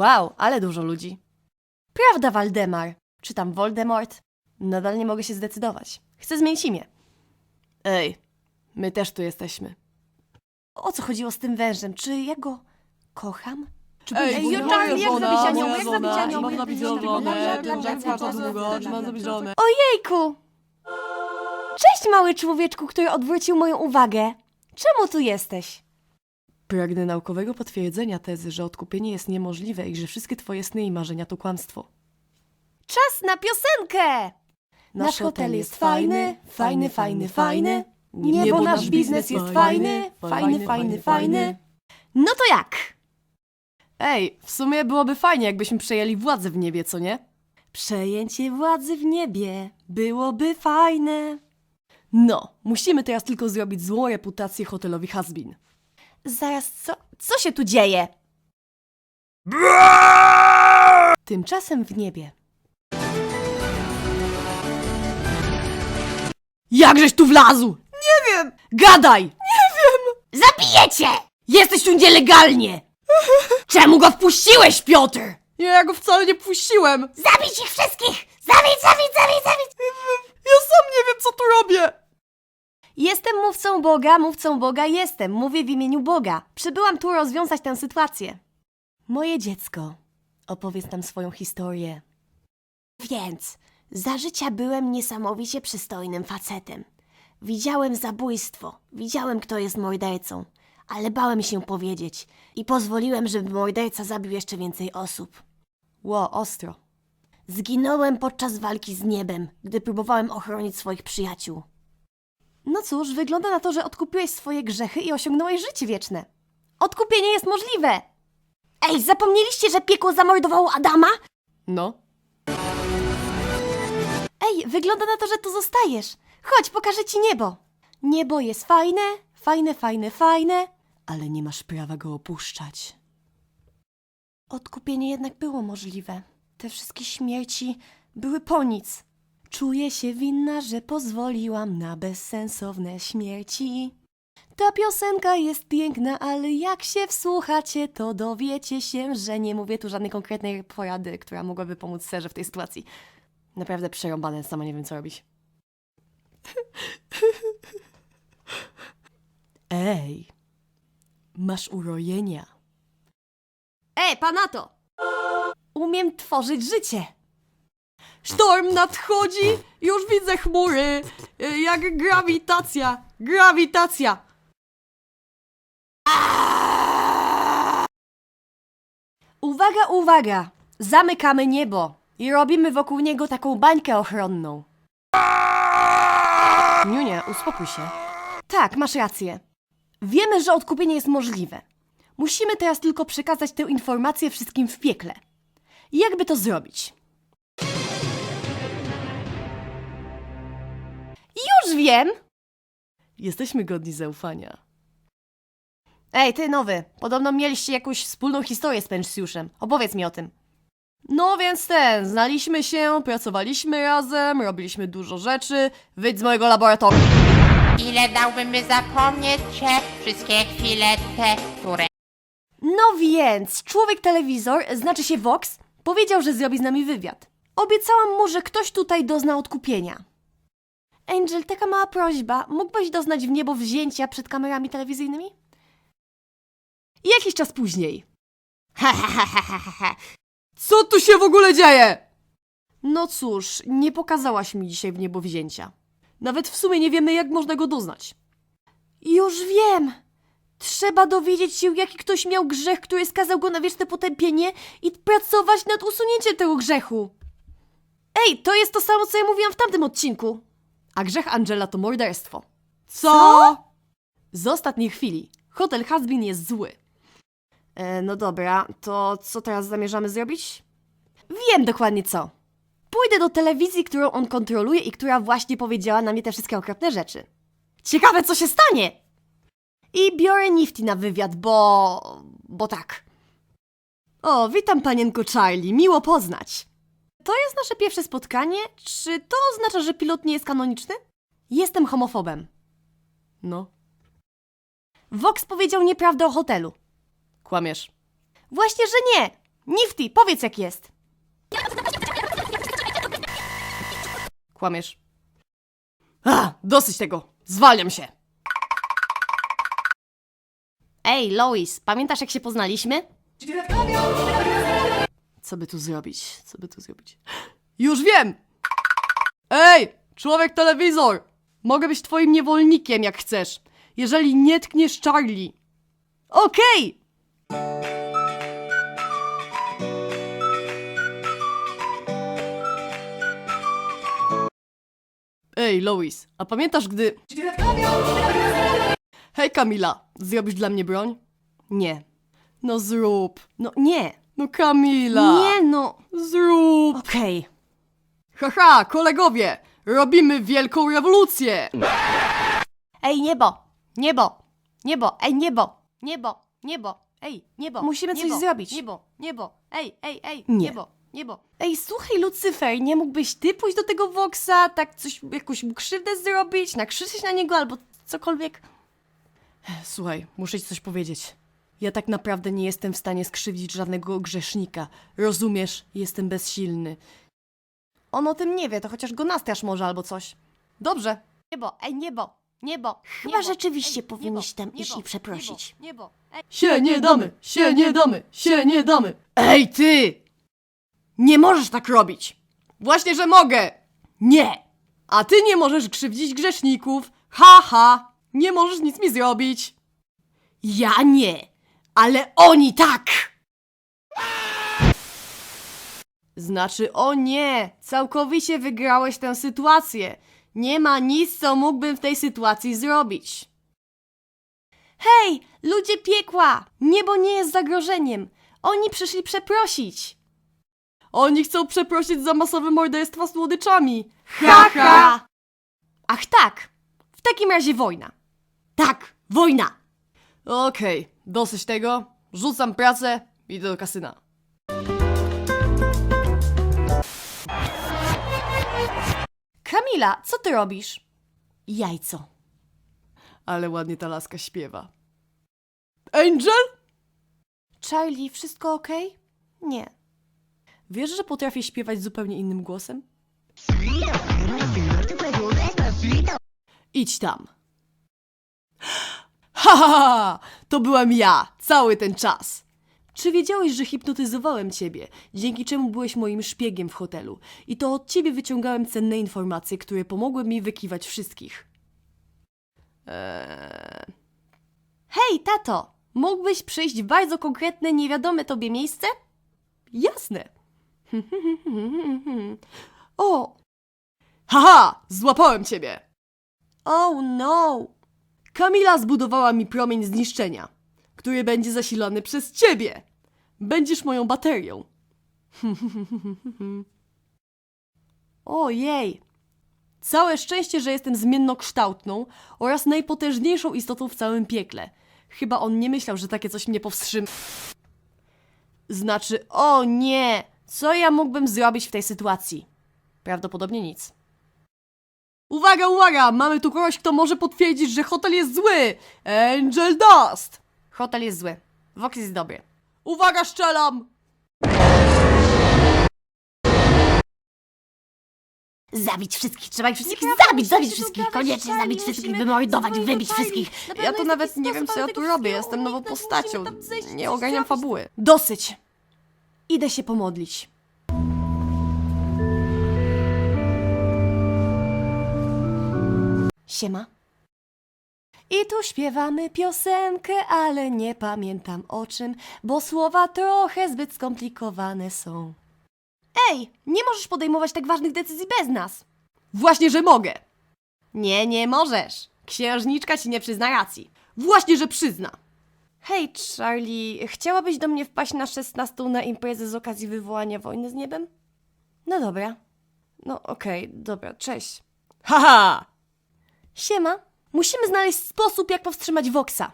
Wow, ale dużo ludzi. Prawda, Waldemar? Czy tam Voldemort? Nadal nie mogę się zdecydować. Chcę zmienić imię. Ej, my też tu jesteśmy. O co chodziło z tym wężem? Czy ja go kocham? Czy Ej, był- moja Charlie, jak zabić anioła? Jak zabić anioła? Mam zabić żonę, ten Jack za długo, czy mam zabić żonę? Ojejku! Cześć, mały człowieczku, który odwrócił moją uwagę. Czemu tu jesteś? Pragnę naukowego potwierdzenia tezy, że odkupienie jest niemożliwe i że wszystkie twoje sny i marzenia to kłamstwo. Czas na piosenkę! Nasz hotel jest fajny, fajny, fajny, fajny. Niebo, nasz biznes jest fajny, fajny, fajny, fajny. No to jak? Ej, w sumie byłoby fajnie, jakbyśmy przejęli władzę w niebie, co nie? Przejęcie władzy w niebie byłoby fajne. No, musimy teraz tylko zrobić złą reputację hotelowi Hasbin. Zaraz, co, co się tu dzieje? Tymczasem w niebie. Jakżeś tu wlazł? Nie wiem! Gadaj! Nie wiem! Zabijecie! Jesteś tu nielegalnie! Czemu go wpuściłeś, Piotr? Nie, ja go wcale nie puściłem! Zabić ich wszystkich! Zabić, zabić, zabić, zabić! Ja sam nie wiem, co tu robię! Jestem mówcą Boga, mówcą Boga jestem. Mówię w imieniu Boga. Przybyłam tu rozwiązać tę sytuację. Moje dziecko, opowiedz nam swoją historię. Więc, za życia byłem niesamowicie przystojnym facetem. Widziałem zabójstwo, widziałem, kto jest mordercą, ale bałem się powiedzieć i pozwoliłem, żeby morderca zabił jeszcze więcej osób. Ło, ostro. Zginąłem podczas walki z niebem, gdy próbowałem ochronić swoich przyjaciół. No cóż, wygląda na to, że odkupiłeś swoje grzechy i osiągnąłeś życie wieczne. Odkupienie jest możliwe! Ej, zapomnieliście, że piekło zamordowało Adama? No. Ej, wygląda na to, że tu zostajesz. Chodź, pokażę ci niebo. Niebo jest fajne, fajne, fajne, fajne, ale nie masz prawa go opuszczać. Odkupienie jednak było możliwe. Te wszystkie śmierci były po nic. Czuję się winna, że pozwoliłam na bezsensowne śmierci. Ta piosenka jest piękna, ale jak się wsłuchacie, to dowiecie się, że nie mówię tu żadnej konkretnej porady, która mogłaby pomóc Serze w tej sytuacji. Naprawdę przerąbane, sama nie wiem co robić. Ej, masz urojenia. Ej, panato! Umiem tworzyć życie. Sztorm nadchodzi, już widzę chmury, y, jak grawitacja, grawitacja. Uwaga, uwaga! Zamykamy niebo i robimy wokół niego taką bańkę ochronną. Niunia, uspokój się. Tak, masz rację. Wiemy, że odkupienie jest możliwe. Musimy teraz tylko przekazać tę informację wszystkim w piekle. Jakby to zrobić? Już wiem! Jesteśmy godni zaufania. Ej, ty nowy, podobno mieliście jakąś wspólną historię z Pensjuszem. Opowiedz mi o tym. No więc ten, znaliśmy się, pracowaliśmy razem, robiliśmy dużo rzeczy. Wyjdź z mojego laboratorium. Ile dałbym, by zapomnieć cię? Wszystkie chwile te, które No więc, człowiek telewizor, znaczy się Vox, powiedział, że zrobi z nami wywiad. Obiecałam mu, że ktoś tutaj dozna odkupienia. Angel, taka mała prośba, mógłbyś doznać w niebo wzięcia przed kamerami telewizyjnymi? Jakiś czas później. Co tu się w ogóle dzieje? No cóż, nie pokazałaś mi dzisiaj w niebo wzięcia. Nawet w sumie nie wiemy, jak można go doznać. Już wiem! Trzeba dowiedzieć się, jaki ktoś miał grzech, który skazał go na wieczne potępienie i pracować nad usunięciem tego grzechu. Ej, to jest to samo, co ja mówiłam w tamtym odcinku. A grzech Angela to morderstwo. Co? Z ostatniej chwili. Hotel Hasbin jest zły. E, no dobra, to co teraz zamierzamy zrobić? Wiem dokładnie co. Pójdę do telewizji, którą on kontroluje i która właśnie powiedziała na mnie te wszystkie okropne rzeczy. Ciekawe, co się stanie! I biorę Nifty na wywiad, bo... bo tak. O, witam panienko Charlie, miło poznać. To jest nasze pierwsze spotkanie? Czy to oznacza, że pilot nie jest kanoniczny? Jestem homofobem. No. Vox powiedział nieprawdę o hotelu. Kłamiesz. Właśnie, że nie. Nifty, powiedz jak jest. Kłamiesz. A, dosyć tego. Zwalniam się. Ej, Lois, pamiętasz jak się poznaliśmy? Co by tu zrobić? Co by tu zrobić? Już wiem! Ej, człowiek telewizor! Mogę być twoim niewolnikiem, jak chcesz. Jeżeli nie tkniesz Charlie. Okej! Ej, Lois, a pamiętasz gdy... Hej, Kamila, zrobisz dla mnie broń? Nie. No zrób. No nie. No Kamila. Nie no. Zrób. Okej. Haha, kolegowie, robimy wielką rewolucję. Ej, niebo! Niebo! Niebo! Ej, niebo! Niebo! Niebo! Ej, niebo! Musimy coś niebo, zrobić. Niebo! Niebo! Ej, ej, ej! Nie. Niebo! Niebo! Ej, słuchaj, Lucyfer, nie mógłbyś ty pójść do tego Voxa, tak coś, jakąś mu krzywdę zrobić, nakrzyczeć na niego albo cokolwiek? Słuchaj, muszę ci coś powiedzieć. Ja tak naprawdę nie jestem w stanie skrzywdzić żadnego grzesznika. Rozumiesz? Jestem bezsilny. On o tym nie wie, to chociaż go nastrasz może albo coś. Dobrze. Niebo! Ej, niebo! Niebo! Chyba niebo, rzeczywiście ej, powinieneś tam niebo, iść i niebo, przeprosić. Niebo! niebo ej. Się nie damy, się nie damy, się nie damy. Ej, ty! Nie możesz tak robić. Właśnie, że mogę. Nie. A ty nie możesz krzywdzić grzeszników. Ha, ha. Nie możesz nic mi zrobić. Ja nie, ale oni tak. Znaczy, o nie, całkowicie wygrałeś tę sytuację. Nie ma nic, co mógłbym w tej sytuacji zrobić. Hej, ludzie piekła! Niebo nie jest zagrożeniem. Oni przyszli przeprosić. Oni chcą przeprosić za masowe morderstwa słodyczami. Ha, ha! Ach tak! W takim razie wojna. Tak, wojna! Okej, dosyć tego. Rzucam pracę, idę do kasyna. Kamila, co ty robisz? Jajco. Ale ładnie ta laska śpiewa. Angel? Charlie, wszystko okej? Nie. Wiesz, że potrafię śpiewać zupełnie innym głosem? Idź tam. Ha, ha, ha! To byłem ja, cały ten czas. Czy wiedziałeś, że hipnotyzowałem ciebie, dzięki czemu byłeś moim szpiegiem w hotelu? I to od ciebie wyciągałem cenne informacje, które pomogły mi wykiwać wszystkich. Eee... Hej, tato! Mógłbyś przyjść w bardzo konkretne, niewiadome tobie miejsce? Jasne. o! Haha! Złapałem ciebie! Oh no! Kamila zbudowała mi promień zniszczenia, który będzie zasilany przez ciebie. Będziesz moją baterią. Ojej! Całe szczęście, że jestem zmiennokształtną oraz najpotężniejszą istotą w całym piekle. Chyba on nie myślał, że takie coś mnie powstrzyma. Znaczy, O nie! Co ja mógłbym zrobić w tej sytuacji? Prawdopodobnie nic. Uwaga, uwaga! Mamy tu kogoś, kto może potwierdzić, że hotel jest zły! Angel Dust! Hotel jest zły. Vox jest dobry. Uwaga, szczelam! Zabić wszystkich, trzeba ich wszystkich Nieprawda, zabić, musimy zabić się wszystkich, dogadać, koniecznie Charlie, zabić wszystkich, musimy wymordować, do wybić Charlie. wszystkich. Na pewno Ja to jest nawet jakiś nie wiem, sposób, co ja ale tu tego robię. wszystkiego Jestem nową uniknąć, postacią. musimy tam zejść, Nie coś ogarniam zrobić. fabuły. Dosyć! Idę się pomodlić. Siema. I tu śpiewamy piosenkę, ale nie pamiętam o czym, bo słowa trochę zbyt skomplikowane są. Ej, nie możesz podejmować tak ważnych decyzji bez nas. Właśnie, że mogę! Nie, nie możesz. Księżniczka ci nie przyzna racji. Właśnie, że przyzna! Hej, Charlie, chciałabyś do mnie wpaść na 16 na imprezę z okazji wywołania wojny z niebem? No dobra. No okej, dobra, cześć. Haha! Siema. Musimy znaleźć sposób, jak powstrzymać Voxa.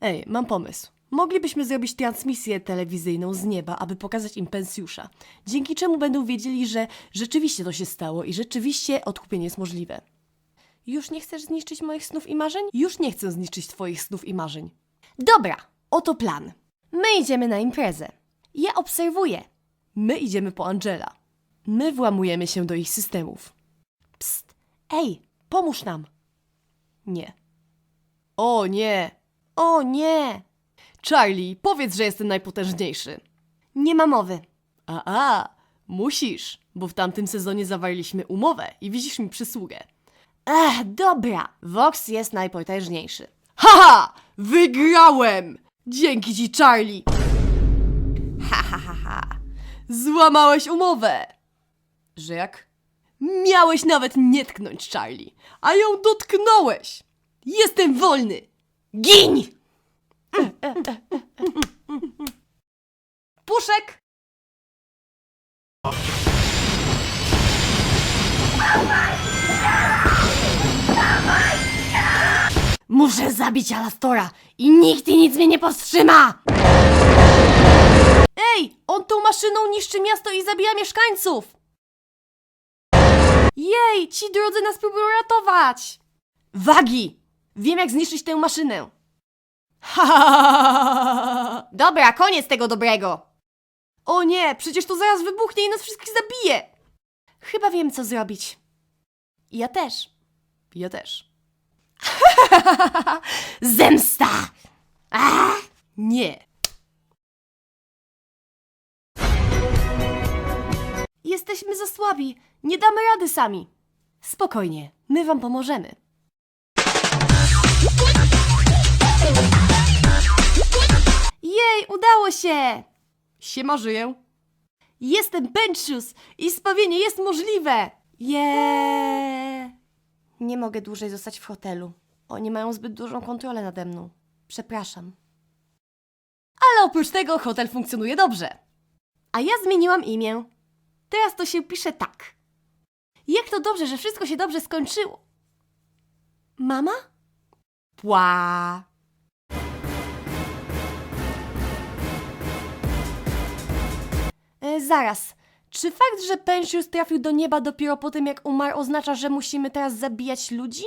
Ej, mam pomysł. Moglibyśmy zrobić transmisję telewizyjną z nieba, aby pokazać im pensjusza, dzięki czemu będą wiedzieli, że rzeczywiście to się stało i rzeczywiście odkupienie jest możliwe. Już nie chcesz zniszczyć moich snów i marzeń? Już nie chcę zniszczyć twoich snów i marzeń. Dobra, oto plan. My idziemy na imprezę. Ja obserwuję. My idziemy po Angela. My włamujemy się do ich systemów. Psst. Ej, pomóż nam. Nie. O nie! O nie! Charlie, powiedz, że jestem najpotężniejszy. Nie ma mowy. A, a, musisz, bo w tamtym sezonie zawarliśmy umowę i widzisz mi przysługę. Ech, dobra. Vox jest najpotężniejszy. Haha! Wygrałem! Dzięki ci, Charlie! Ha, ha, ha, ha. Złamałeś umowę! Że jak? Miałeś nawet nie tknąć Charlie, a ją dotknąłeś! Jestem wolny! Gin! Puszek! Muszę zabić Alastora i nikt i nic mnie nie powstrzyma! Ej, on tą maszyną niszczy miasto i zabija mieszkańców! Jej, ci drodzy nas próbują ratować! Wagi! Wiem jak zniszczyć tę maszynę! Ha, ha, ha, ha. Dobra, koniec tego dobrego! O nie, przecież to zaraz wybuchnie i nas wszystkich zabije! Chyba wiem, co zrobić. Ja też. Ja też. Zemsta! Ah! Nie. Jesteśmy za słabi. Nie damy rady sami. Spokojnie, my wam pomożemy. Jej, udało się! Siema żyję. Jestem Benchus i spawienie jest możliwe! Jeee! Nie mogę dłużej zostać w hotelu. Oni mają zbyt dużą kontrolę nade mną. Przepraszam. Ale oprócz tego hotel funkcjonuje dobrze. A ja zmieniłam imię. Teraz to się pisze tak. Jak to dobrze, że wszystko się dobrze skończyło. Mama? Pła. E, zaraz. Czy fakt, że Pensius trafił do nieba dopiero po tym, jak umarł, oznacza, że musimy teraz zabijać ludzi?